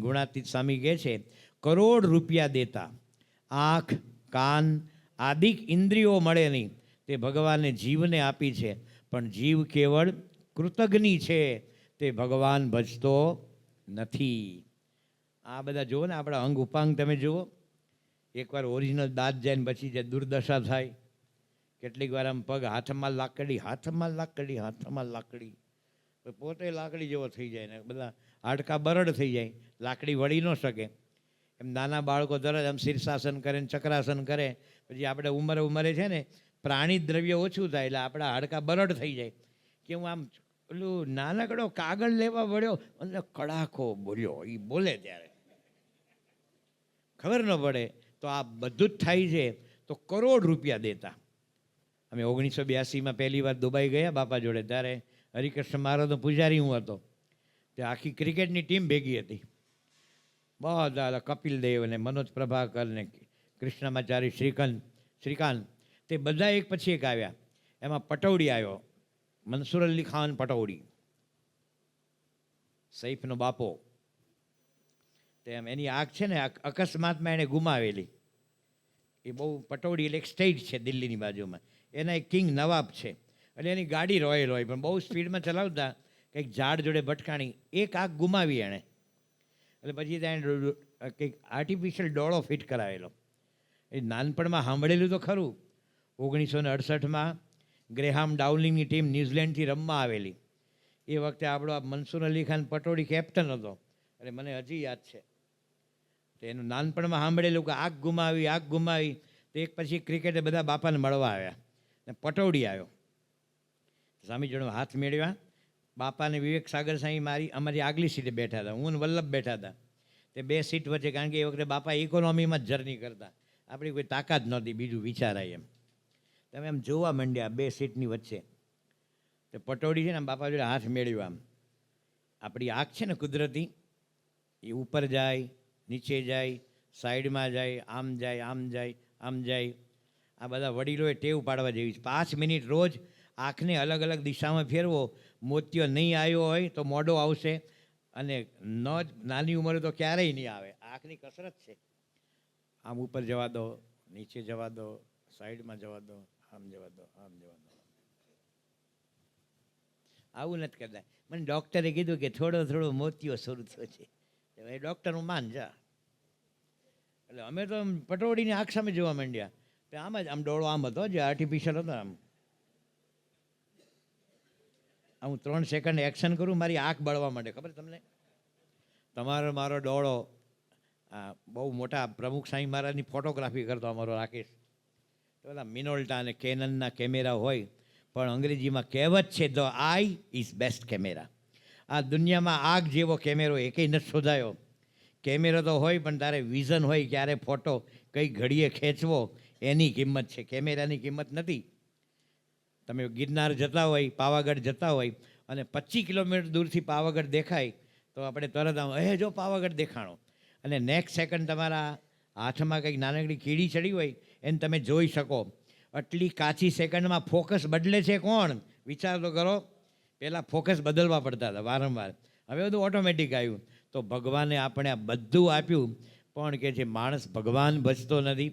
ગુણાતીત સ્વામી કહે છે, કરોડ રૂપિયા દેતા, આંખ, કાન આદિક ઇન્દ્રિયો મળે નહીં. તે ભગવાને જીવને આપી છે, પણ જીવ કેવળ કૃતજ્ઞ છે. તે ભગવાન ભજતો નથી. આ બધા જુઓ ને આપણા અંગ ઉપાંગ, તમે જુઓ. એકવાર ઓરિજિનલ દાંત જાય ને પછી જે દુર્દશા થાય. કેટલીક વાર આમ પગ હાથમાં લાકડી હાથમાં લાકડી હાથમાં લાકડી. પોતે લાકડી જેવો થઈ જાય ને, બધા હાડકા બરડ થઈ જાય. લાકડી વળી ન શકે. એમ નાના બાળકો તરત આમ શીર્ષાસન કરે ને ચક્રાસન કરે. પછી આપણે ઉંમરે ઉંમરે છે ને પ્રાણી દ્રવ્ય ઓછું થાય એટલે આપણા હાડકા બરડ થઈ જાય. કે હું આમ પેલું નાનકડો કાગળ લેવા વળ્યો અને કડાકો બોલ્યો. એ બોલે ત્યારે. ખબર ન પડે. તો આ બધું જ થાય છે. તો કરોડ રૂપિયા દેતા. અમે ઓગણીસો બ્યાસીમાં પહેલી વાર દુબઈ ગયા બાપા જોડે. ત્યારે હરિકૃષ્ણ મહારાજનો પૂજારી હું હતો. તે આખી ક્રિકેટની ટીમ ભેગી હતી. બધા કપિલ દેવ અને મનોજ પ્રભાકર ને કૃષ્ણમાચારી શ્રીકાંત શ્રીકાંત, તે બધા એક પછી એક આવ્યા. એમાં પટૌડી આવ્યો. મનસુર અલી ખાન પટૌડી સૈફનો બાપો. તેમ એની આંખ છે ને અકસ્માતમાં એણે ગુમાવેલી. એ બહુ પટૌડી એટલે એક સ્ટેટ છે દિલ્હીની બાજુમાં. એના એક કિંગ નવાબ છે. એટલે એની ગાડી રોયલ હોય, પણ બહુ સ્પીડમાં ચલાવતા, કંઈક ઝાડ જોડે ભટકાણી, એક આંખ ગુમાવી એણે. એટલે પછી ત્યાં કંઈક આર્ટિફિશિયલ ડોળો ફિટ કરાવેલો એ નાનપણમાં સાંભળેલું તો ખરું. ઓગણીસો ને અડસઠમાં ગ્રેહામ ડાઉલિંગની ટીમ ન્યૂઝીલેન્ડથી રમવા આવેલી. એ વખતે આપણો આ મનસુર અલી ખાન પટોડી કેપ્ટન હતો. અને મને હજી યાદ છે. તો એનું નાનપણમાં સાંભળેલું કે આગ ગુમાવી આગ ગુમાવી, તો એક પછી ક્રિકેટે બધા બાપાને મળવા આવ્યા. ને પટોડી આવ્યો. સ્વામી જોડે હાથ મેળવ્યા. બાપાને વિવેક સાગર સાંઈ મારી અમારી આગલી સીટે બેઠા હતા. હું વલ્લભ બેઠા હતા. તે બે સીટ વચ્ચે કારણ કે એ વખતે બાપા ઇકોનોમીમાં જ જર્ની કરતા. આપણી કોઈ તાકાત નહોતી બીજું વિચારાય એમ. તમે એમ જોવા માંડ્યા બે સીટની વચ્ચે. તે પટોડી છે ને બાપા જોડે હાથ મેળવ્યો આમ. આપણી આંખ છે ને કુદરતી, એ ઉપર જાય, નીચે જાય, સાઈડમાં જાય, આમ જાય આમ જાય આમ જાય. આ બધા વડીલોએ ટેવ પાડવા જેવી છે. પાંચ મિનિટ રોજ આંખને અલગ અલગ દિશામાં ફેરવો, મોતિયો નહીં આવ્યો હોય તો મોઢો આવશે અને ન જ, નાની ઉંમરે તો ક્યારેય નહીં આવે. આંખની કસરત છે. આમ ઉપર જવા દો, નીચે જવા દો, સાઈડમાં જવા દો, આમ જવા દો, આમ જવા દો. આવું નથી કરતા. મને ડૉક્ટરે કીધું કે થોડો થોડો મોતિયો શરૂ થયો છે. એ ડૉક્ટરનું માન જા. એટલે અમે તો પટોળીની આંખ સામે જોવા માંડ્યા. આમ જ, આમ ડોળો આમ હતો, જે આર્ટિફિશિયલ હતો આમ. હું ત્રણ સેકન્ડ એક્શન કરું, મારી આંખ બળવા માંડે. ખબર તમને? તમારો, મારો ડોળો બહુ મોટા પ્રમુખ સાંઈ મહારાજની ફોટોગ્રાફી કરતો અમારો રાકેશ. તો બધા મિનોલ્ટા અને કેનનના કેમેરા હોય, પણ અંગ્રેજીમાં કહેવત છે the eye is best camera આ દુનિયામાં આગ જેવો કેમેરો એકેય નથી શોધાયો. કેમેરો તો હોય, પણ તારે વિઝન હોય, ક્યારે ફોટો કઈ ઘડીએ ખેંચવો, એની કિંમત છે. કેમેરાની કિંમત નથી. તમે ગિરનાર જતા હોય, પાવાગઢ જતા હોય અને પચીસ કિલોમીટર દૂરથી પાવાગઢ દેખાય, તો આપણે તરત આમ એ જો પાવાગઢ દેખાણો. અને નેક્સ્ટ સેકન્ડ તમારા હાથમાં કંઈક નાનકડી કીડી ચડી હોય, એને તમે જોઈ શકો. આટલી કાચી સેકન્ડમાં ફોકસ બદલે છે કોણ? વિચાર તો કરો. પહેલાં ફોકસ બદલવા પડતા હતા વારંવાર. હવે બધું ઓટોમેટિક આવ્યું. તો ભગવાને આપણે આ બધું આપ્યું, પણ કે જે માણસ ભગવાન ભજતો નથી.